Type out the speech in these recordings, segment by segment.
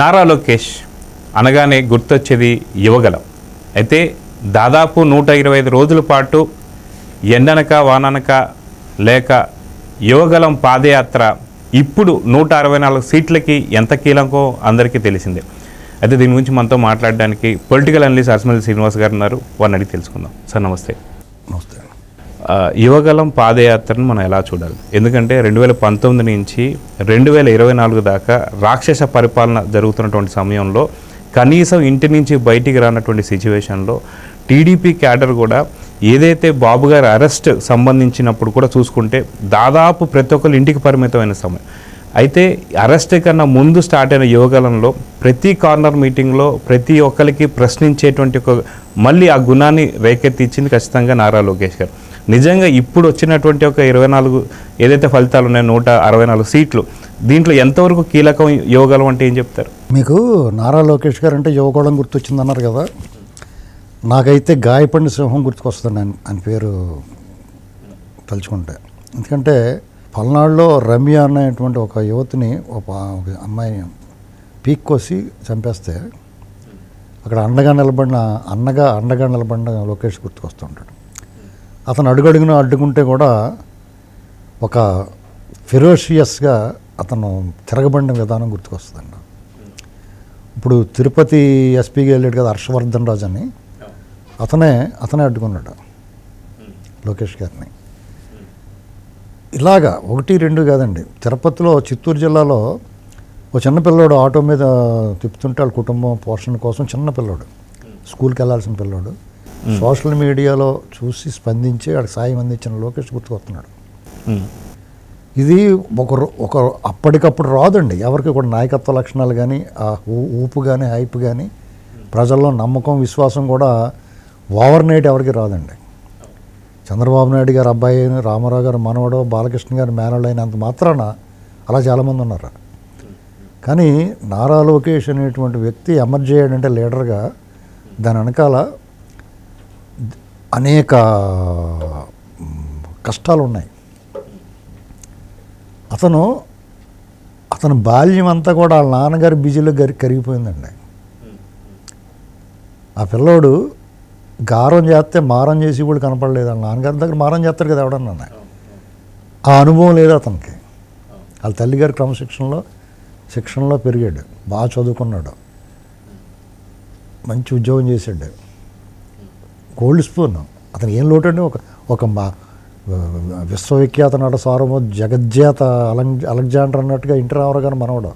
నారా లోకేష్ అనగానే గుర్తొచ్చేది యువగలం. అయితే దాదాపు నూట ఇరవై ఐదు రోజుల పాటు ఎండనక వాననక లేక యువగలం పాదయాత్ర ఇప్పుడు నూట అరవై నాలుగు సీట్లకి ఎంత కీలకో అందరికీ తెలిసిందే. అయితే దీని గురించి మనతో మాట్లాడడానికి పొలిటికల్ అనలిస్ట్ అస్మల్ శ్రీనివాస్ గారు ఉన్నారు. వారిని అడిగి తెలుసుకుందాం. సార్ నమస్తే. నమస్తే. యువగలం పాదయాత్రను మనం ఎలా చూడాలి? ఎందుకంటే రెండు వేల పంతొమ్మిది నుంచి రెండు వేల ఇరవై నాలుగు దాకా రాక్షస పరిపాలన జరుగుతున్నటువంటి సమయంలో కనీసం ఇంటి నుంచి బయటికి రానటువంటి సిచ్యువేషన్లో టీడీపీ క్యాడర్ కూడా ఏదైతే బాబు గారి అరెస్ట్ సంబంధించినప్పుడు కూడా చూసుకుంటే దాదాపు ప్రతి ఒక్కరు ఇంటికి పరిమితమైన సమయం. అయితే అరెస్ట్ కన్నా ముందు స్టార్ట్ అయిన యువగలంలో ప్రతి కార్నర్ మీటింగ్లో ప్రతి ఒక్కరికి ప్రశ్నించేటువంటి ఒక మళ్ళీ ఆ గుణాన్ని రేకెత్తించింది ఖచ్చితంగా నారా లోకేష్ గారు. నిజంగా ఇప్పుడు వచ్చినటువంటి ఒక ఇరవై నాలుగు ఏదైతే ఫలితాలు ఉన్నాయో నూట అరవై నాలుగు సీట్లు దీంట్లో ఎంతవరకు కీలకం యువగలం అంటే ఏం చెప్తారు? మీకు నారా లోకేష్ గారు అంటే యువగోళం గుర్తొచ్చిందన్నారు కదా. నాకైతే గాయపడిన సింహం గుర్తుకొస్తుంది అని అని పేరు తలుచుకుంటే. ఎందుకంటే పల్నాడులో రమ్య అనేటువంటి ఒక యువతిని ఒక అమ్మాయిని అమ్మాయి పీక్ కోసి చంపేస్తే అక్కడ అండగా నిలబడిన అన్నగా అండగా నిలబడిన లోకేష్ గుర్తుకొస్తుంటాడు అతను అడుగడుగున అడ్డుకుంటే కూడా ఒక ఫెరోషియస్గా అతను తిరగబడిన విధానం గుర్తుకొస్తుందండి. ఇప్పుడు తిరుపతి ఎస్పీకి వెళ్ళాడు కదా హర్షవర్ధన్ రాజు అని అతనే అతనే అడ్డుకున్నాడు లోకేష్ గారిని. ఇలాగా ఒకటి రెండు కాదండి. తిరుపతిలో చిత్తూరు జిల్లాలో ఒక చిన్న పిల్లోడు ఆటో మీద తిప్పుతుంటే వాళ్ళ కుటుంబం పోషణ కోసం చిన్న పిల్లోడు. స్కూల్కి వెళ్ళాల్సిన పిల్లోడు. సోషల్ మీడియాలో చూసి స్పందించి వాడికి సాయం అందించిన లోకేష్ గుర్తుకొస్తున్నాడు. ఇది ఒక ఒక అప్పటికప్పుడు రాదండి. ఎవరికి కూడా నాయకత్వ లక్షణాలు కానీ ఆ ఊపు కానీ హైప్ కానీ ప్రజల్లో నమ్మకం విశ్వాసం కూడా ఓవర్ నైట్ ఎవరికి రాదండి. చంద్రబాబు నాయుడు గారు అబ్బాయి అయిన రామారావు గారు మనవడో బాలకృష్ణ గారు మేనళ్ళు అయినంత మాత్రాన అలా చాలామంది ఉన్నారు? కానీ నారా లోకేష్ అనేటువంటి వ్యక్తి ఎమర్జ్ అయ్యాడంటే లీడర్గా దాని వెనకాల అనేక కష్టాలు ఉన్నాయి అతను అతని బాల్యం అంతా కూడా వాళ్ళ నాన్నగారి బిజీలో గరి కరిగిపోయిందండి. ఆ పిల్లోడు గారం చేస్తే మారం చేసి కూడా కనపడలేదు. వాళ్ళ నాన్నగారి దగ్గర మారం చేస్తారు కదా ఎవడన్నా ఆ అనుభవం లేదు అతనికి. వాళ్ళ తల్లిగారి క్రమశిక్షణలో శిక్షణలో పెరిగాడు. బాగా చదువుకున్నాడు. మంచి ఉద్యోగం చేశాడు. Gold spoon. అతను ఏం లోటు అంటే ఒక ఒక మా విశ్వవిఖ్యాత నట సారము జగజ్జాత అలెక్ అలెగ్జాండర్ అన్నట్టుగా ఇంటి రామారావు గారు మనవడు.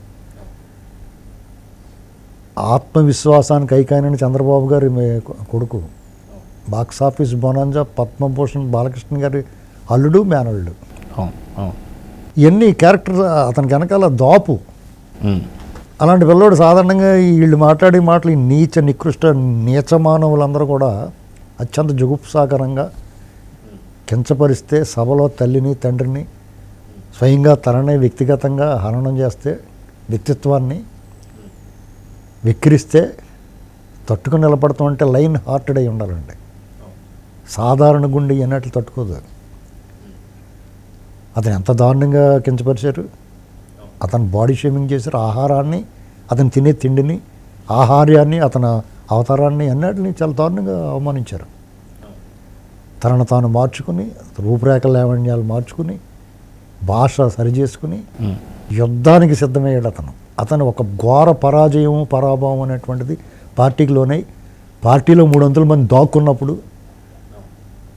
ఆత్మవిశ్వాసానికి ఐకాయనని చంద్రబాబు గారి కొడుకు. Box office bonanza Padma Bhushan Balakrishna గారి అల్లుడు మేనల్లుడు. ఇవన్నీ క్యారెక్టర్ అతనికి వెనకాల దాపు. అలాంటి పిల్లోడు సాధారణంగా వీళ్ళు మాట్లాడే మాటలు ఈ నీచ నికృష్ట నీచ మానవులందరూ కూడా అత్యంత జుగుప్సాకరంగా కించపరిస్తే సభలో తల్లిని తండ్రిని స్వయంగా తననే వ్యక్తిగతంగా హననం చేస్తే వ్యక్తిత్వాన్ని వెక్కిరిస్తే తట్టుకుని నిలబడతాం అంటే లైన్ హార్టెడ్ అయి ఉండాలండి. సాధారణ గుండె అన్నట్లు తట్టుకోదు అతను ఎంత దారుణంగా కించపరిచారు? అతను బాడీ షేమింగ్ చేశారు ఆహారాన్ని అతను తినే తిండిని ఆహార్యాన్ని అతను అవతారాన్ని అన్నిటిని చాలా దారుణంగా అవమానించారు. తనను తాను మార్చుకుని రూపురేఖ లావణ్యాలు మార్చుకుని భాష సరిచేసుకుని. యుద్ధానికి సిద్ధమయ్యాడు అతను. అతను ఒక ఘోర పరాజయం పరాభవం అనేటువంటిది పార్టీకి లోనై పార్టీలో మూడు వందల మంది దాక్కున్నప్పుడు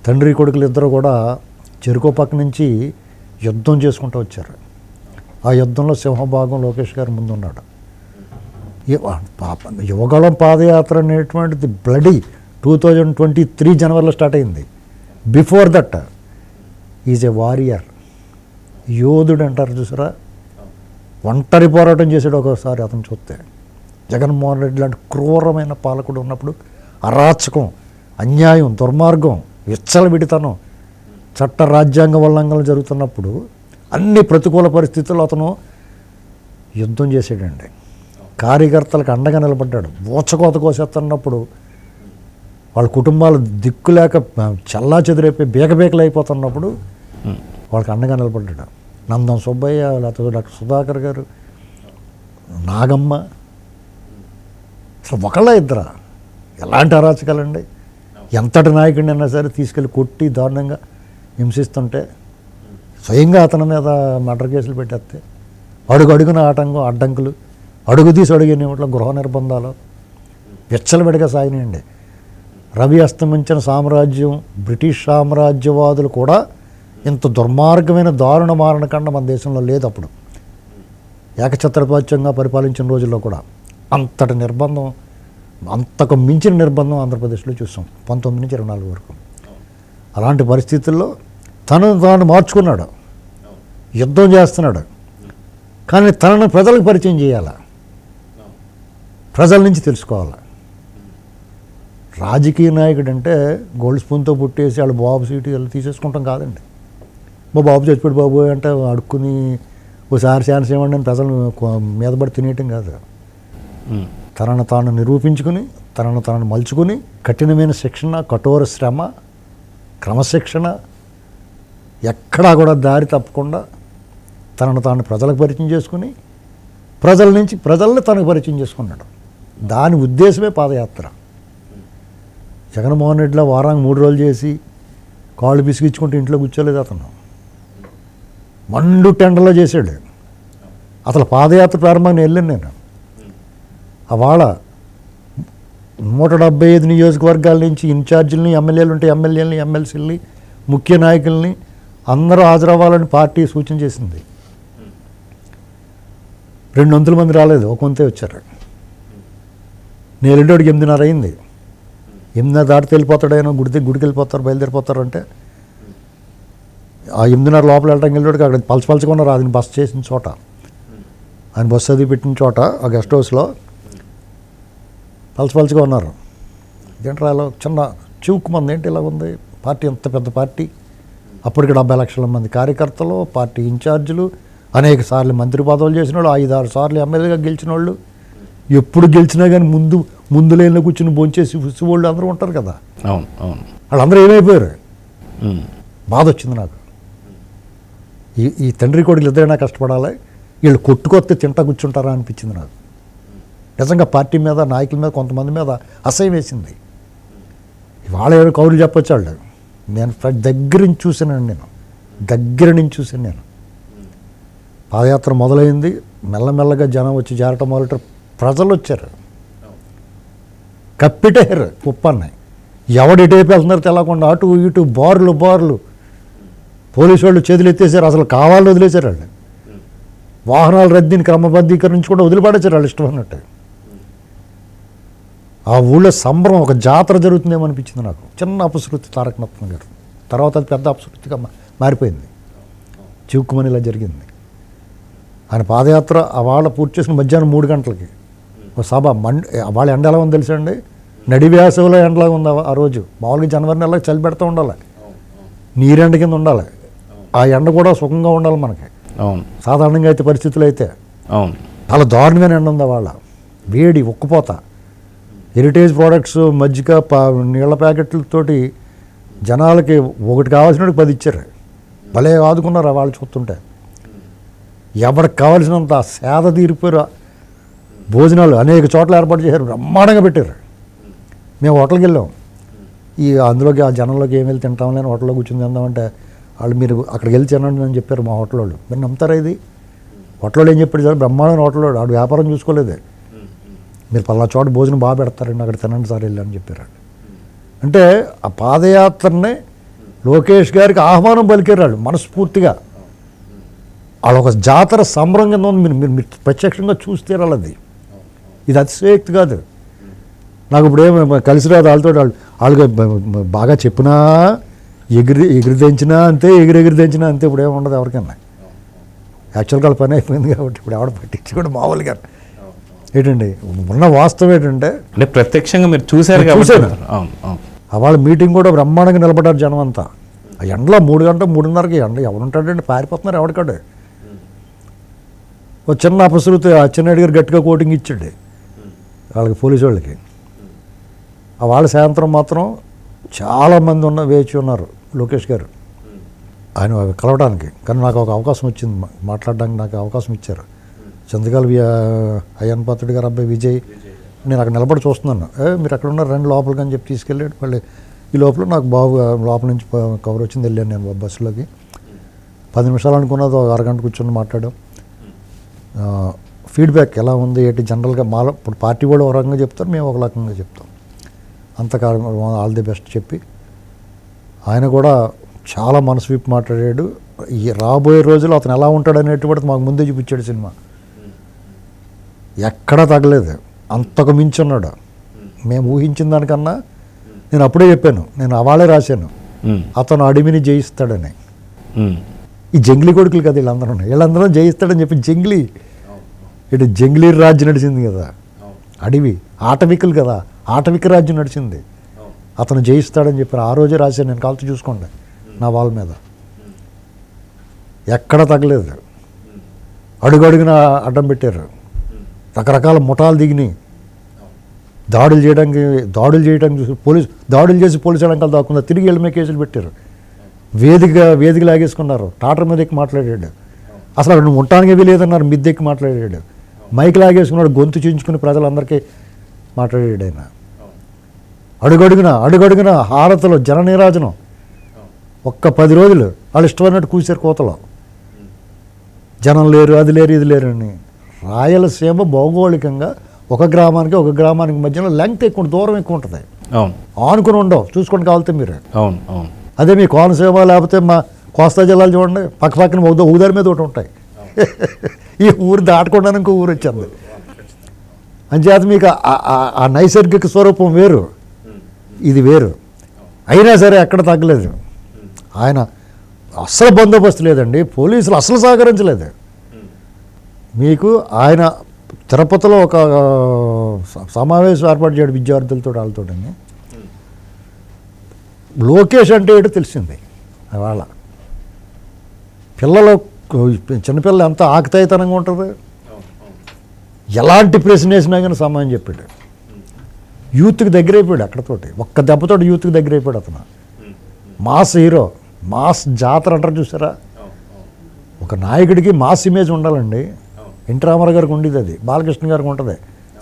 తండ్రి కొడుకులు ఇద్దరు కూడా చెరుకో పక్క నుంచి యుద్ధం చేసుకుంటూ వచ్చారు. ఆ యుద్ధంలో సింహభాగం లోకేష్ గారు ముందున్నాడు. పాప- యువగళం పాదయాత్ర అనేటువంటిది bloody two thousand twenty three జనవరిలో స్టార్ట్ అయింది. Before that is a warrior యోధుడు అంటారు చూసారా? ఒంటరి పోరాటం చేసాడు ఒకసారి అతను చూస్తే. జగన్మోహన్ రెడ్డి లాంటి క్రూరమైన పాలకుడు ఉన్నప్పుడు అరాచకం అన్యాయం దుర్మార్గం విచ్చలవిడితనం చట్ట రాజ్యాంగ ఉల్లంఘనలు జరుగుతున్నప్పుడు అన్ని ప్రతికూల పరిస్థితుల్లో అతను యుద్ధం చేసాడండి కార్యకర్తలకు అండగా నిలబడ్డాడు. ఊచకోత కోసేస్తున్నప్పుడు వాళ్ళ కుటుంబాలు దిక్కులేక చల్లా చెదిరైపోయి బీకబీకలు అయిపోతున్నప్పుడు వాళ్ళకి అండగా నిలబడ్డాడు. నందం సుబ్బయ్య లేకపోతే డాక్టర్ సుధాకర్ గారు నాగమ్మ అసలు ఒకళ్ళ ఇద్దరా? ఎలాంటి అరాచకాలండి? ఎంతటి నాయకుడిని అయినా సరే తీసుకెళ్ళి కొట్టి దారుణంగా హింసిస్తుంటే స్వయంగా అతని మీద మర్డర్ కేసులు పెట్టేస్తే అడుగు అడుగున ఆటంకం అడ్డంకులు అడుగు తీసి అడిగిన గృహ నిర్బంధాలు. విచ్చలవిడిగా సాగినాయండి. రవి అస్తమించిన సామ్రాజ్యం బ్రిటిష్ సామ్రాజ్యవాదులు కూడా ఇంత దుర్మార్గమైన దారుణ మారణకాండ మన దేశంలో లేదు అప్పుడు. ఏకఛత్రపాత్యంగా పరిపాలించిన రోజుల్లో కూడా అంతటి నిర్బంధం అంతకు మించిన నిర్బంధం ఆంధ్రప్రదేశ్లో చూసాం పంతొమ్మిది నుంచి ఇరవై నాలుగు వరకు. అలాంటి పరిస్థితుల్లో తనను తాను మార్చుకున్నాడు. యుద్ధం చేస్తున్నాడు. కానీ తనను ప్రజలకు పరిచయం చేయాలా? ప్రజల నుంచి తెలుసుకోవాలి. రాజకీయ నాయకుడు అంటే గోల్డ్ స్పూన్తో పుట్టేసి వాళ్ళు బాబు సీటు వెళ్ళి తీసేసుకుంటాం కాదండి. మా బాబు చచ్చిపోయాడు బాబు అంటే అడుక్కుని ఓసారి ఛాన్స్ ఇవ్వండి అని ప్రజలు కొ- మీద పడి తినేయటం కాదు. తనను తాను నిరూపించుకుని తనను తాను మలుచుకుని కఠినమైన శిక్షణ కఠోర శ్రమ క్రమశిక్షణ ఎక్కడా కూడా దారి తప్పకుండా తనను తాను ప్రజలకు పరిచయం చేసుకుని ప్రజల నుంచి ప్రజల్ని తనకు పరిచయం చేసుకున్నాడు. దాని ఉద్దేశమే పాదయాత్ర. జగన్మోహన్ రెడ్డిలో వారానికి మూడు రోజులు చేసి కాళ్ళు పిసిగించుకుంటూ ఇంట్లో కూర్చోలేదు అతను. మండు టెండర్లో చేసాడు అసలు పాదయాత్ర ప్రారంభంగా వెళ్ళాను నేను. అవాళ నూట డెబ్బై ఐదు నియోజకవర్గాల నుంచి ఇన్ఛార్జీలని ఎమ్మెల్యేలు ఉంటే ఎమ్మెల్యేలని ఎమ్మెల్సీలని ముఖ్య నాయకుల్ని అందరూ హాజరవ్వాలని పార్టీ సూచన చేసింది. రెండు వందల మంది రాలేదు ఒక వంతే వచ్చారు. నేను వెళ్ళేవాడికి ఎనిమిదిన్నర అయింది. ఎనిమిదిన్నర దాటితే వెళ్ళిపోతాడైనా గుడికి గుడికి వెళ్ళిపోతారు బయలుదేరిపోతారు అంటే ఆ ఎనిమిదిన్నర లోపల వెళ్ళడానికి వెళ్ళేవాడికి అక్కడ పలచ పలచకుండా రాదు బస్ చేసిన చోట. ఆయన బస్సు చదివి పెట్టిన చోట ఆ గెస్ట్ హౌస్లో పలచపలచగా ఉన్నారు. ఇదేంట్రా ఇలా చిన్న చివుకు మంది ఏంటి ఇలా ఉంది? పార్టీ ఎంత పెద్ద పార్టీ. అప్పటికి డెబ్బై లక్షల మంది కార్యకర్తలు పార్టీ ఇన్ఛార్జీలు అనేక సార్లు మంత్రి పదవులు చేసిన వాళ్ళు ఐదు ఆరు సార్లు ఎమ్మెల్యేగా గెలిచిన వాళ్ళు ఎప్పుడు గెలిచినా కానీ ముందు ముందు లేనిలో కూర్చుని భోంచేసి వాళ్ళు అందరూ ఉంటారు కదా. అవును అవును. వాళ్ళందరూ ఏమైపోయారు. బాధ వచ్చింది నాకు. ఈ ఈ తండ్రి కొడుకులు ఇద్దరైనా కష్టపడాలి వీళ్ళు కొట్టుకొస్తే తింటా కూర్చుంటారా అనిపించింది నాకు. నిజంగా పార్టీ మీద నాయకుల మీద కొంతమంది మీద అసహ్యం వేసింది. ఇవాళ ఎవరు కౌరులు చెప్పొచ్చు వాళ్ళు నేను దగ్గర నుంచి చూసానండి నేను. దగ్గర నుంచి చూసాను నేను. పాదయాత్ర మొదలైంది. మెల్లమెల్లగా జనం వచ్చి చేరటం మొదలెట్టారు ప్రజలు వచ్చారు కప్పిటేరు కుప్పన్నాయి ఎవడు ఎటైపు వెళ్తున్నారో తెలకుండా అటు ఇటు బార్లు బార్లు. పోలీసు వాళ్ళు చేతులు ఎత్తేసారు అసలు కావాలని వదిలేశారు వాళ్ళు. వాహనాల రద్దీని క్రమబద్ధీకరించి కూడా వదిలిపడేశారు వాళ్ళు ఇష్టం అన్నట్టు. ఆ ఊళ్ళో సంబరం ఒక జాతర జరుగుతుందేమో అనిపించింది నాకు. చిన్న అపశృతి తారక రత్న గారు. తర్వాత అది పెద్ద అపశృతిగా మారిపోయింది. చిక్కుమని ఇలా జరిగింది. ఆయన పాదయాత్ర ఆ వాళ్ళ పూర్తి చేసిన మధ్యాహ్నం మూడు గంటలకి. సభ మండ్ వాళ్ళ ఎండ ఎలా ఉంది తెలుసా అండి నడి వేసవిలో ఎండలా ఉంది ఆ- రోజు. మామూలుగా జనవరి నెలలో చలి పెడతా ఉండాలి. నీరెండ కింద ఉండాలి. ఆ ఎండ కూడా సుఖంగా ఉండాలి మనకి. అవును. సాధారణంగా అయితే పరిస్థితులు అయితే. అవును. చాలా దారుణమైన ఎండ ఉంది వాళ్ళ. వేడి ఉక్కుపోత. హెరిటేజ్ ప్రోడక్ట్స్ మజ్జిగ పా నీళ్ళ ప్యాకెట్లతోటి జనాలకి ఒకటి కావాల్సినట్టు పది ఇచ్చారు. భలే ఆదుకున్నారు వాళ్ళు చూస్తుంటే. ఎవరికి కావాల్సినంత సేద తీరిపోయారు. భోజనాలు అనేక చోట్ల ఏర్పాటు చేశారు బ్రహ్మాండంగా పెట్టారు. మేము హోటల్కి వెళ్ళాం. ఈ అందులోకి ఆ జనంలోకి ఏమి వెళ్ళి తింటాం లేని హోటల్లో కూర్చుని తిందామంటే వాళ్ళు మీరు అక్కడికి వెళ్ళి తినండి అని చెప్పారు మా హోటల్ వాళ్ళు. మీరు నమ్ముతారా ఇది? హోటల్లో ఏం చెప్పాడు? సార్ బ్రహ్మాండమైన హోటల్ వాడు ఆడు వ్యాపారం చూసుకోలేదు. మీరు పలానా చోట భోజనం బాగా పెడతారండి అక్కడ తినండి సార్ వెళ్ళని చెప్పారు అంటే ఆ పాదయాత్రని లోకేష్ గారికి ఆహ్వానం పలికారు వాళ్ళు మనస్ఫూర్తిగా. వాళ్ళు ఒక జాతర సంబరం కింద ఉంది. మీరు మీరు మీరు ప్రత్యక్షంగా చూస్తే వాళ్ళది. ఇది అతిశయోక్తి కాదు. నాకు ఇప్పుడు ఏమి కలిసి రాదు వాళ్ళతో వాళ్ళు. వాళ్ళకి బాగా చెప్పినా ఎగిరి ఎగిరి తెంచినా అంతే ఎగిరి ఎగిరి తెంచినా అంతే. ఇప్పుడు ఏమి ఉండదు ఎవరికైనా యాక్చువల్గా వాళ్ళ పని అయిపోయింది కాబట్టి ఇప్పుడు ఎవడ పట్టించుకోడు మామూలుగా. ఏంటండి? ఉన్న వాస్తవం ఏంటంటే అంటే ప్రత్యక్షంగా మీరు చూశారు చూశాను. వాళ్ళ మీటింగ్ కూడా బ్రహ్మాండంగా నిలబడ్డారు జనం అంతా. ఆ ఎండలో మూడు గంటల మూడున్నరకి ఎండ ఎవరుంటాడండి పారిపోతున్నారు ఎవరికాడు ఓ చిన్న అపశృతి ఆ చిన్నడి గారు గట్టిగా కోటింగ్ ఇచ్చాడు. వాళ్ళకి పోలీసు వాళ్ళకి. వాళ్ళ సాయంత్రం మాత్రం చాలామంది ఉన్న వేచి ఉన్నారు లోకేష్ గారు. ఆయన కలవడానికి. కానీ నాకు ఒక అవకాశం వచ్చింది మాట్లాడడానికి నాకు అవకాశం ఇచ్చారు. చంద్రకాల వి అయ్యన్ పాత్రుడి గారు అబ్బాయి విజయ్. నేను అక్కడ నిలబడి చూస్తున్నాను. ఏ మీరు అక్కడ ఉన్నారు? రెండు లోపలికి అని చెప్పి తీసుకెళ్ళాడు. మళ్ళీ ఈ లోపల నాకు బాబు లోపల నుంచి కవర్ వచ్చింది. వెళ్ళాను నేను బస్సులోకి. పది నిమిషాలు అనుకున్నది ఒక అరగంట కూర్చొని మాట్లాడాం. ఫీడ్బ్యాక్ ఎలా ఉంది ఏంటి జనరల్గా మాలో ఇప్పుడు పార్టీ కూడా ఒక రకంగా చెప్తారు మేము ఒక రకంగా చెప్తాం. అంతకాలం ఆల్ ది బెస్ట్ చెప్పి. ఆయన కూడా చాలా మనసు విప్పి మాట్లాడాడు. ఈ రాబోయే రోజుల్లో అతను ఎలా ఉంటాడు అనేటువంటిది మాకు ముందే చూపించాడు సినిమా. ఎక్కడా తగలేదు అంతకు మించి ఉన్నాడు. మేము ఊహించిన దానికన్నా నేను అప్పుడే చెప్పాను నేను అవాళే రాశాను. అతను అడవిని జయిస్తాడని. ఈ జంగ్లీ కొడుకులు కదా వీళ్ళందరూ. వీళ్ళందరూ జయిస్తాడని చెప్పి జంగ్లీ ఇటు జంగ్లీ రాజ్యం నడిచింది కదా. అడవి ఆటవికులు కదా. ఆటవిక రాజ్యం నడిచింది. అతను జయిస్తాడని చెప్పి ఆ రోజే రాశాను నేను కాల్చి చూసుకోండి నా వాళ్ళ మీద. ఎక్కడ తగలేదు అడుగడుగున అడ్డం పెట్టారు. రకరకాల ముఠాలు దిగినాయి. దాడులు చేయడానికి దాడులు చేయడానికి చూసి పోలీసు దాడులు చేసి పోలీసు వెనకాల దాక్కుండా తిరిగి ఎల్మే కేసులు పెట్టారు. వేదిక వేదిక లాగేసుకున్నారు టాటర్ మీద ఎక్కి మాట్లాడాడు. అసలు అక్కడ నువ్వు ఉండటానికి వీలేదన్నారు మిద్దె ఎక్కి మాట్లాడాడు. మైక్ లాగేసుకున్నాడు గొంతు చించుకుని ప్రజలందరికీ మాట్లాడాడు ఆయన అడుగడుగున అడుగడుగున హారతలు జన నీరాజనం ఒక్క పది రోజులు వాళ్ళు ఇష్టమైనట్టు కూసారు కోతలో. జనం లేరు అది లేరు ఇది లేరు అని రాయలసీమ భౌగోళికంగా ఒక గ్రామానికి ఒక గ్రామానికి మధ్యలో లెంగ్త్ ఎక్కువ దూరం ఎక్కువ ఉంటుంది. అవును. ఆనుకుని ఉండవు చూసుకొని కావాలితే మీరు. అవును అవును. అదే మీ కోనసీమ లేకపోతే మా కోస్తా జిల్లాలు చూడండి పక్క పక్కన ఊదారి మీద ఒకటి ఉంటాయి. ఈ ఊరు దాటకుండా ఇంకో ఊరు వచ్చింది. అంచేత మీకు ఆ- నైసర్గిక స్వరూపం వేరు. ఇది వేరు. అయినా సరే ఎక్కడ తగ్గలేదు. ఆయన అస్సలు బందోబస్తు లేదండి. పోలీసులు అస్సలు సహకరించలేదు. మీకు ఆయన తిరుపతిలో ఒక స- సమావేశం ఏర్పాటు చేయడు విద్యార్థులతో వాళ్ళతో లోకేష్ అంటే ఏంటో తెలిసింది. వాళ్ళ పిల్లలు చిన్నపిల్లలు ఎంత ఆకతాయితనంగా ఉంటుంది? ఎలాంటి ప్రశ్న వేసినా కానీ సమాధానం చెప్పాడు. యూత్కి దగ్గర అయిపోయాడు అక్కడతోటి. ఒక్క దెబ్బతోటి యూత్కి దగ్గర అయిపోయాడు అతను. మాస్ హీరో మాస్ జాతర అంటారు చూసారా? ఒక నాయకుడికి మాస్ ఇమేజ్ ఉండాలండి. ఎన్టీ రామారావు గారికి ఉండేది అది. బాలకృష్ణ గారికి ఉంటుంది.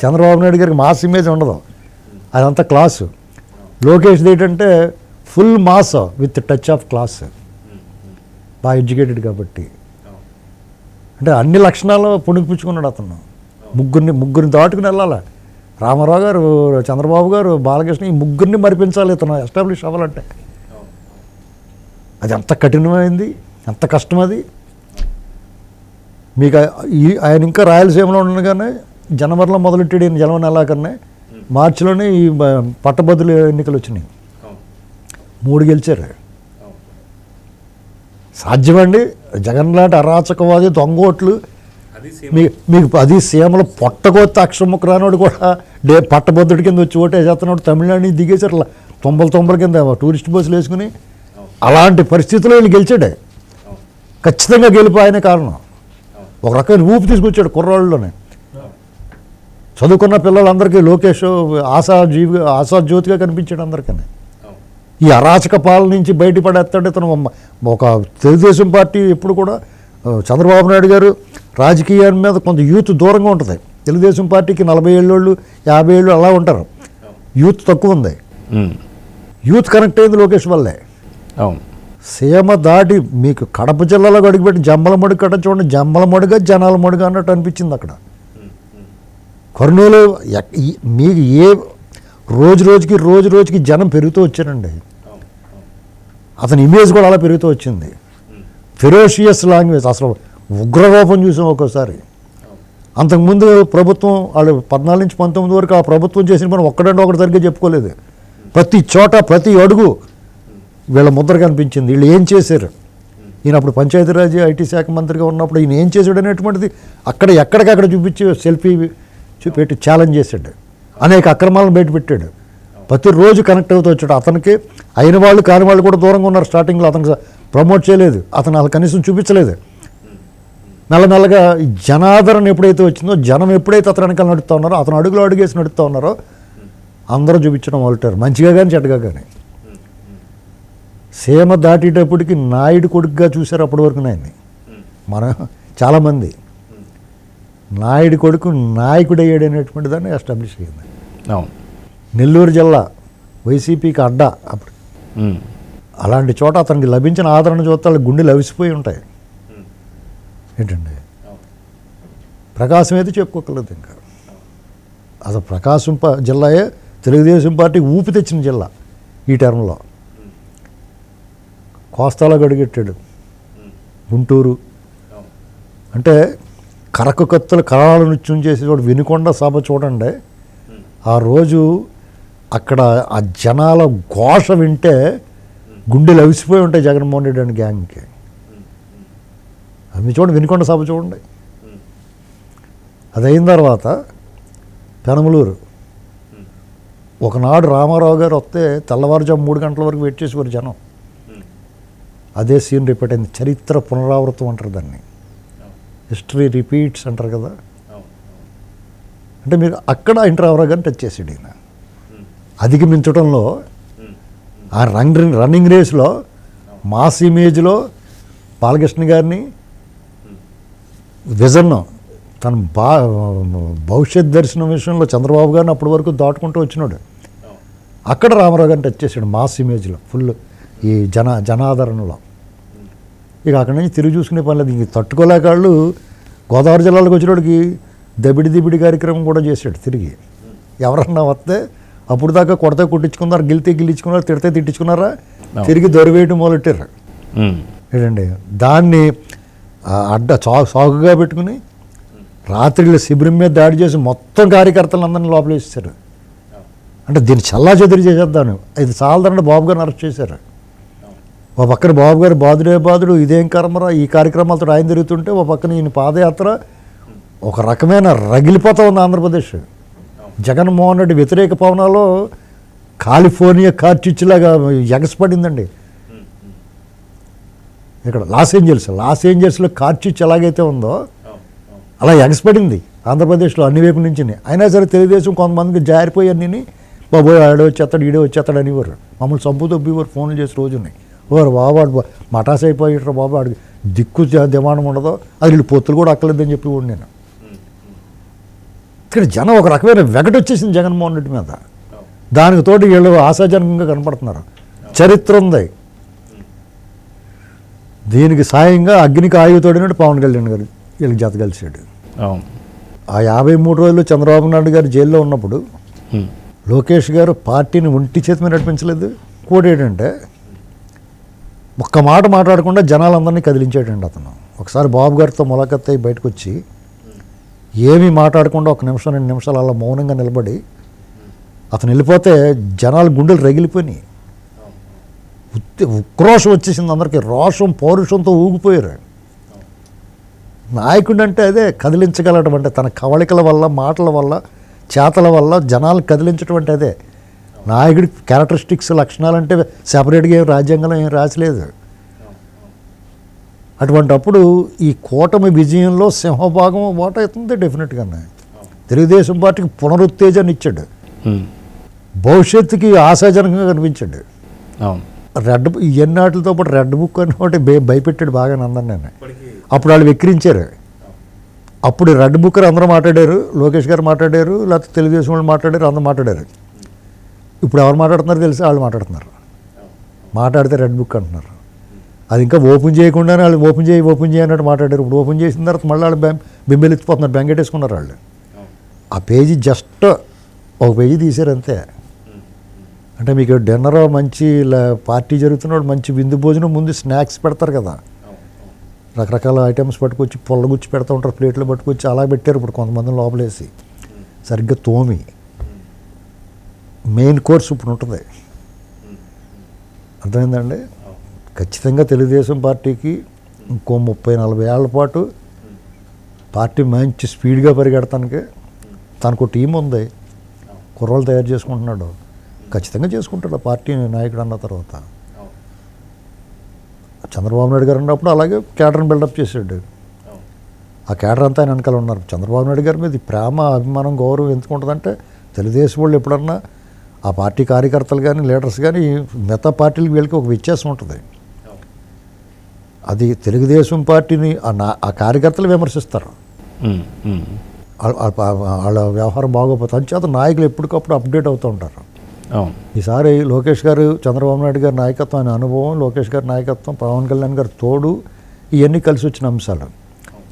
చంద్రబాబు నాయుడు గారికి మాస్ ఇమేజ్ ఉండదు. అదంతా క్లాసు. లోకేష్ ఏంటంటే full mass with touch of class బాగా ఎడ్యుకేటెడ్ కాబట్టి. అంటే అన్ని లక్షణాలు పుణికిపుచ్చుకున్నాడు అతను. ముగ్గురిని ముగ్గురిని దాటుకుని వెళ్ళాలి? రామారావు గారు చంద్రబాబు గారు బాలకృష్ణ ఈ ముగ్గురిని మరిపించాలి ఇతను ఎస్టాబ్లిష్ అవ్వాలంటే. అది ఎంత కఠినమైంది ఎంత కష్టం అది మీకు ఆయన ఇంకా రాయలసీమలో ఉండగానే జనవరిలో మొదలెట్టాడు ఈయన జనవరి నెలాకనే మార్చిలోనే ఈ పట్టభద్రుల ఎన్నికలు వచ్చినాయి. మూడు గెలిచారు. సాధ్యమండి. జగన్ లాంటి అరాచకవాది దొంగోట్లు. మీకు అది సీమలు పొట్టకొత్త అక్షరముఖ రానోడు కూడా డే పట్టభద్రుడి కింద వచ్చి ఓటే చేస్తున్నాడు తమిళనాడు దిగేసారు తొంభల తొంభల కింద టూరిస్ట్ బస్సులు వేసుకుని. అలాంటి పరిస్థితుల్లో వీళ్ళు గెలిచాడే. ఖచ్చితంగా గెలిపి ఆయనే కారణం. ఒక రకమైన ఊపి తీసుకొచ్చాడు కుర్రాళ్ళలోనే. చదువుకున్న పిల్లలందరికీ లోకేష్ ఆశా జీవి ఆశా జ్యోతిగా కనిపించాడు అందరికీ ఈ అరాచక పాలన నుంచి బయటపడేస్తాడు ఇతను. ఒక- తెలుగుదేశం పార్టీ ఎప్పుడు కూడా చంద్రబాబు నాయుడు గారు రాజకీయాల మీద కొంత యూత్ దూరంగా ఉంటుంది. తెలుగుదేశం పార్టీకి నలభై ఏళ్ళోళ్ళు యాభై ఏళ్ళు అలా ఉంటారు. యూత్ తక్కువ ఉంది. యూత్ కనెక్ట్ అయింది లోకేష్ వల్లే. అవును. సీమ దాటి మీకు కడప జిల్లాలో అడుగుపెట్టి జమ్మల మడుగు కట్ట చూడండి జమ్మల మడుగా జనాల మడుగా అన్నట్టు అనిపించింది అక్కడ. కర్నూలు మీకు ఏ రోజు రోజుకి రోజు రోజుకి జనం పెరుగుతూ వచ్చారండి. అతని ఇమేజ్ కూడా అలా పెరుగుతూ వచ్చింది. ఫెరోషియస్ లాంగ్వేజ్ అసలు ఉగ్రరూపం చూసాం ఒక్కోసారి. అంతకుముందు ప్రభుత్వం వాళ్ళు పద్నాలుగు నుంచి పంతొమ్మిది వరకు ఆ ప్రభుత్వం చేసిన పని ఒక్కడంటే ఒకటి సరిగ్గా చెప్పుకోలేదు. ప్రతి చోట ప్రతి అడుగు వీళ్ళ ముద్ర కనిపించింది. వీళ్ళు ఏం చేశారు? ఈయన అప్పుడు పంచాయతీరాజ్ ఐటీ శాఖ మంత్రిగా ఉన్నప్పుడు ఈయన ఏం చేశాడు అనేటువంటిది అక్కడ ఎక్కడికక్కడ చూపించి సెల్ఫీ చూపెట్టి ఛాలెంజ్ చేశాడు. అనేక అక్రమాలను బయటపెట్టాడు. ప్రతిరోజు కనెక్ట్ అవుతూ వచ్చాడు. అతనికి అయిన వాళ్ళు కాని వాళ్ళు కూడా దూరంగా ఉన్నారు. స్టార్టింగ్లో అతనికి ప్రమోట్ చేయలేదు. అతను అలా కనీసం చూపించలేదు. నల్ల నల్లగా జనాదరణ ఎప్పుడైతే వచ్చిందో జనం ఎప్పుడైతే అతను వెనకాల నడుస్తూ ఉన్నారో అతను అడుగులో అడుగేసి నడుస్తూ ఉన్నారో అందరూ చూపించడం మొదలెట్టారు మంచిగా కానీ చెడ్డగా కానీ సీమ దాటేటప్పటికి నాయుడు కొడుకుగా చూశారు అప్పటి వరకు నాయన్ని. మనం చాలామంది. నాయుడు కొడుకు నాయకుడు అయ్యాడు అనేటువంటి దాన్ని ఎస్టాబ్లిష్ అయ్యింది. అవును. నెల్లూరు జిల్లా వైసీపీకి అడ్డా అప్పుడు. అలాంటి చోట అతనికి లభించిన ఆదరణ చూస్తే వాళ్ళ గుండెలు అవిసిపోయి ఉంటాయి. ఏంటండి? ప్రకాశం అయితే చెప్పుకోకలేదు ఇంకా. అసలు ప్రకాశం జిల్లాయే తెలుగుదేశం పార్టీ ఊపి తెచ్చిన జిల్లా ఈ టర్మ్లో. కోస్తాలో గడిగెట్టాడు. గుంటూరు. అంటే కరకు కత్తుల కరాల నృత్యం చేసేవాడు వినుకొండ సభ చూడండి. ఆ రోజు అక్కడ ఆ జనాల ఘోష వింటే గుండెలు అవిసిపోయి ఉంటాయి జగన్మోహన్ రెడ్డి అని గ్యాంగ్కి. మీరు చూడండి వినుకొండ సభ చూడండి. అది అయిన తర్వాత పెనమలూరు. ఒకనాడు రామారావు గారు వస్తే తెల్లవారుజాము మూడు గంటల వరకు వెయిట్ చేసేవారు జనం. అదే సీన్ రిపీట్ అయింది. చరిత్ర పునరావృతం అంటారు దాన్ని. హిస్టరీ రిపీట్స్ అంటారు కదా. అంటే మీరు అక్కడ ఇంటర్ రామారావు గారిని టచ్ చేసాడు ఈయన. అధిగమించడంలో ఆ రంగ్ రన్నింగ్ రేస్లో మాస్ ఇమేజ్లో బాలకృష్ణ గారిని విజన్ తన బా భవిష్యత్ దర్శనం విషయంలో చంద్రబాబు గారిని అప్పటి వరకు దాటుకుంటూ వచ్చినాడు. అక్కడ రామారావు గారిని టచ్ చేశాడు మాస్ ఇమేజ్లో ఫుల్ ఈ జన జనాదరణలో. ఇక అక్కడి నుంచి తిరిగి చూసుకునే పని లేదు. ఇంక తట్టుకోలేక వాళ్ళు గోదావరి జిల్లాలోకి వచ్చినోడికి దబిడి దిబిడి కార్యక్రమం కూడా చేశాడు తిరిగి. ఎవరన్నా వస్తే అప్పుడు దాకా కొడితే కుట్టించుకున్నారు గిలితే గిల్లించుకున్నారు తిడితే తిట్టించుకున్నారా? తిరిగి దొరివేయటం మొదలెట్టారు. ఏంటండి దాన్ని అడ్డ చా సాగుగా పెట్టుకుని రాత్రిళ్ళు శిబిరం మీద దాడి చేసి మొత్తం కార్యకర్తలందరినీ లోపలేసేశారు అంటే దీన్ని చల్లా చెదిరి చేసేద్దాను ఇది చాలదంటే బాబు గారిని అరెస్ట్ చేశారు. ఓ పక్కన బాబు గారు బాధుడే బాధుడు ఇదేం కర్మరా ఈ కార్యక్రమాలతో ఆయన తిరుగుతుంటే ఓ పక్కన ఈయన పాదయాత్ర ఒక రకమైన రగిలిపోతా ఉంది ఆంధ్రప్రదేశ్. జగన్మోహన్ రెడ్డి వ్యతిరేక పవనాల్లో కాలిఫోర్నియా కార్చిచ్లాగా ఎగసపడిందండి. ఇక్కడ లాస్ ఏంజల్స్ లాస్ ఏంజల్స్లో కార్చిచ్ ఎలాగైతే ఉందో అలా ఎగసపడింది ఆంధ్రప్రదేశ్లో అన్ని వైపు నుంచి అయినా సరే తెలుగుదేశం కొంతమందికి జారిపోయి అన్నీ బాబోయ్ ఆడో వచ్చేస్తాడు ఈడో వచ్చేస్తాడు అనేవారు. మమ్మల్ని సంపు తొబ్బివారు ఫోన్లు చేసి రోజున్నాయి ఓరు బాబు వాడు మటాస్ అయిపోయారు బాబు ఆడికి దిక్కు దివాణం ఉండదో. అది వీళ్ళు పొత్తులు కూడా అక్కలేదని చెప్పి నేను. ఇక్కడ జనం ఒక రకమైన వెగట వచ్చేసింది జగన్మోహన్ రెడ్డి మీద. దానికి తోటి వీళ్ళు ఆశాజనకంగా కనపడుతున్నారు. చరిత్ర ఉంది. దీనికి సాయంగా అగ్నికి ఆయువు తోడినట్టు పవన్ కళ్యాణ్ గారు వీళ్ళకి జత కలిసాడు ఆ యాభై మూడు రోజులు చంద్రబాబు నాయుడు గారు జైల్లో ఉన్నప్పుడు. లోకేష్ గారు పార్టీని ఒంటి చేతి మీద నడిపించలేదు. కూడా ఏంటంటే ఒక్క మాట మాట్లాడకుండా జనాలందరినీ కదిలించాడండి అతను. ఒకసారి బాబు గారితో ములాఖత్ అయి బయటకు వచ్చి ఏమీ మాట్లాడకుండా ఒక నిమిషం రెండు నిమిషాలు అలా మౌనంగా నిలబడి అతను వెళ్ళిపోతే జనాలు గుండెలు రగిలిపోయినాయి. ఉక్రోషం వచ్చేసింది అందరికీ. రోషం పౌరుషంతో ఊగిపోయారు నాయకుడు అంటే అదే కదిలించగలడం అంటే తన కవళికల వల్ల మాటల వల్ల చేతల వల్ల జనాలు కదిలించడం అంటే అదే. నాయకుడి క్యారెక్టరిస్టిక్స్ లక్షణాలు అంటే సెపరేట్గా ఏం రాజ్యాంగంలో ఏం రాసలేదు. అటువంటప్పుడు ఈ కూటమి విజయంలో సింహభాగం ఓట అవుతుంది డెఫినెట్గానే. తెలుగుదేశం పార్టీకి పునరుత్తేజాన్ని ఇచ్చాడు. భవిష్యత్తుకి ఆశాజనకంగా కనిపించాడు. అవును. రెడ్ ఎన్నాటితో పాటు రెడ్ బుక్ అని ఒకటి భయ- భయపెట్టాడు బాగా అందరినీ అప్పుడు వాళ్ళు వెక్కిరించారు. అప్పుడు రెడ్ బుక్ అని అందరూ మాట్లాడారు లోకేష్ గారు మాట్లాడారు లేకపోతే తెలుగుదేశం వాళ్ళు మాట్లాడారు అందరూ మాట్లాడారు. ఇప్పుడు ఎవరు మాట్లాడుతున్నారో తెలిసి? వాళ్ళు మాట్లాడుతున్నారు. మాట్లాడితే రెడ్ బుక్ అంటున్నారు. అది ఇంకా ఓపెన్ చేయకుండానే వాళ్ళు ఓపెన్ చేయి ఓపెన్ చేయి అన్నట్టు మాట్లాడారు. ఇప్పుడు ఓపెన్ చేసిన తర్వాత మళ్ళీ వాళ్ళు బెం బెంబెలెత్తిపోతున్నారు బెంగెట్టేసుకున్నారు వాళ్ళు. ఆ పేజీ జస్ట్ ఒక పేజీ తీశారు అంతే. అంటే మీకు డిన్నర్ మంచి పార్టీ జరుగుతున్నప్పుడు మంచి విందు భోజనం ముందు స్నాక్స్ పెడతారు కదా. రకరకాల ఐటమ్స్ పట్టుకొచ్చి పొల్లగుచ్చి పెడతా ఉంటారు ప్లేట్లు పట్టుకొచ్చి అలా పెట్టారు ఇప్పుడు కొంతమంది లోపలేసి. సరిగ్గా తోమి. మెయిన్ కోర్స్ ఇప్పుడు ఉంటుంది. అర్థమైందండి? ఖచ్చితంగా తెలుగుదేశం పార్టీకి ఇంకో ముప్పై నలభై ఏళ్ళ పాటు పార్టీ మంచి స్పీడ్గా పరిగెడతానికి తనకు టీం ఉంది. కుర్రలు తయారు చేసుకుంటున్నాడు. ఖచ్చితంగా చేసుకుంటాడు ఆ పార్టీ నాయకుడు అన్న తర్వాత. చంద్రబాబు నాయుడు గారు ఉన్నప్పుడు అలాగే క్యాడర్ని బిల్డప్ చేసాడు ఆ క్యాడర్ అంతా ఆయన వెనకాల ఉన్నారు. చంద్రబాబు నాయుడు గారి మీద ప్రేమ అభిమానం గౌరవం ఎందుకు ఉంటుందంటే తెలుగుదేశం వాళ్ళు ఎప్పుడన్నా ఆ పార్టీ కార్యకర్తలు కానీ లీడర్స్ కానీ మిగతా పార్టీలకు వీళ్ళకి ఒక వ్యత్యాసం ఉంటుంది. అది తెలుగుదేశం పార్టీని ఆ నా ఆ కార్యకర్తలు విమర్శిస్తారు. వాళ్ళ- వ్యవహారం బాగోపోతుంది అంచేత నాయకులు ఎప్పటికప్పుడు అప్డేట్ అవుతూ ఉంటారు. ఈసారి లోకేష్ గారు చంద్రబాబు నాయుడు గారి నాయకత్వం అనే అనుభవం లోకేష్ గారి నాయకత్వం పవన్ కళ్యాణ్ గారి తోడు ఇవన్నీ కలిసి వచ్చిన అంశాలు.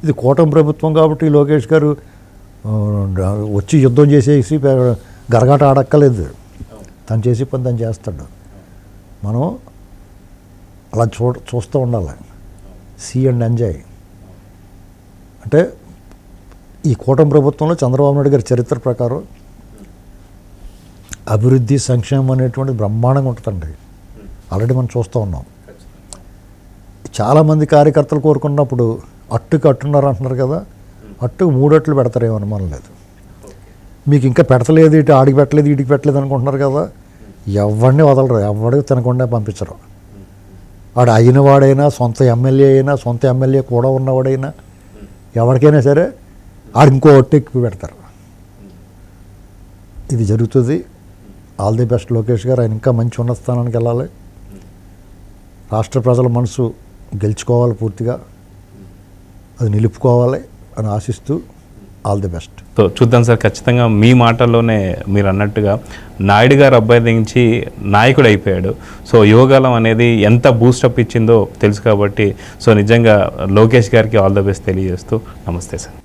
ఇది కూటమి ప్రభుత్వం కాబట్టి లోకేష్ గారు వచ్చి యుద్ధం చేసేసి గరగాట ఆడక్కలేదు తను చేసే పని తను చేస్తాడు. మనం అలా చూ చూస్తూ ఉండాలి. సీ అండ్ ఎంజాయ్ అంటే ఈ కూటమి ప్రభుత్వంలో చంద్రబాబు నాయుడు గారి చరిత్ర ప్రకారం అభివృద్ధి సంక్షేమం అనేటువంటి బ్రహ్మాండంగా ఉంటుందండి. ఆల్రెడీ మనం చూస్తూ ఉన్నాం. చాలామంది కార్యకర్తలు కోరుకున్నప్పుడు అట్టుకు అట్టున్నారు అంటున్నారు కదా అట్టుకు మూడట్లు పెడతారేమో అనుమానం లేదు. మీకు ఇంకా పెడతలేదు ఇటు ఆడికి పెట్టలేదు ఇటుకి పెట్టలేదు అనుకుంటున్నారు కదా ఎవరిని వదలరు ఎవరికి తినకుండా పంపించరు. వాడు అయిన వాడైనా సొంత ఎమ్మెల్యే అయినా సొంత ఎమ్మెల్యే కూడా ఉన్నవాడైనా ఎవరికైనా సరే ఆడు ఇంకో ఒట్టు పెడతారు. ఇది జరుగుతుంది. ఆల్ ది బెస్ట్ లోకేష్ గారు ఆయన ఇంకా మంచి ఉన్నత స్థానానికి వెళ్ళాలి. రాష్ట్ర ప్రజల మనసు గెలుచుకోవాలి పూర్తిగా. అది నిలుపుకోవాలి అని ఆశిస్తూ ఆల్ ది బెస్ట్. సో చూద్దాం సార్. ఖచ్చితంగా మీ మాటల్లోనే మీరు అన్నట్టుగా నాయుడు గారు అబ్బాయి నుంచి నాయకుడు అయిపోయాడు. సో యోగాలం అనేది ఎంత బూస్టప్ ఇచ్చిందో తెలుసు కాబట్టి సో నిజంగా లోకేష్ గారికి ఆల్ ద బెస్ట్ తెలియజేస్తూ నమస్తే సార్.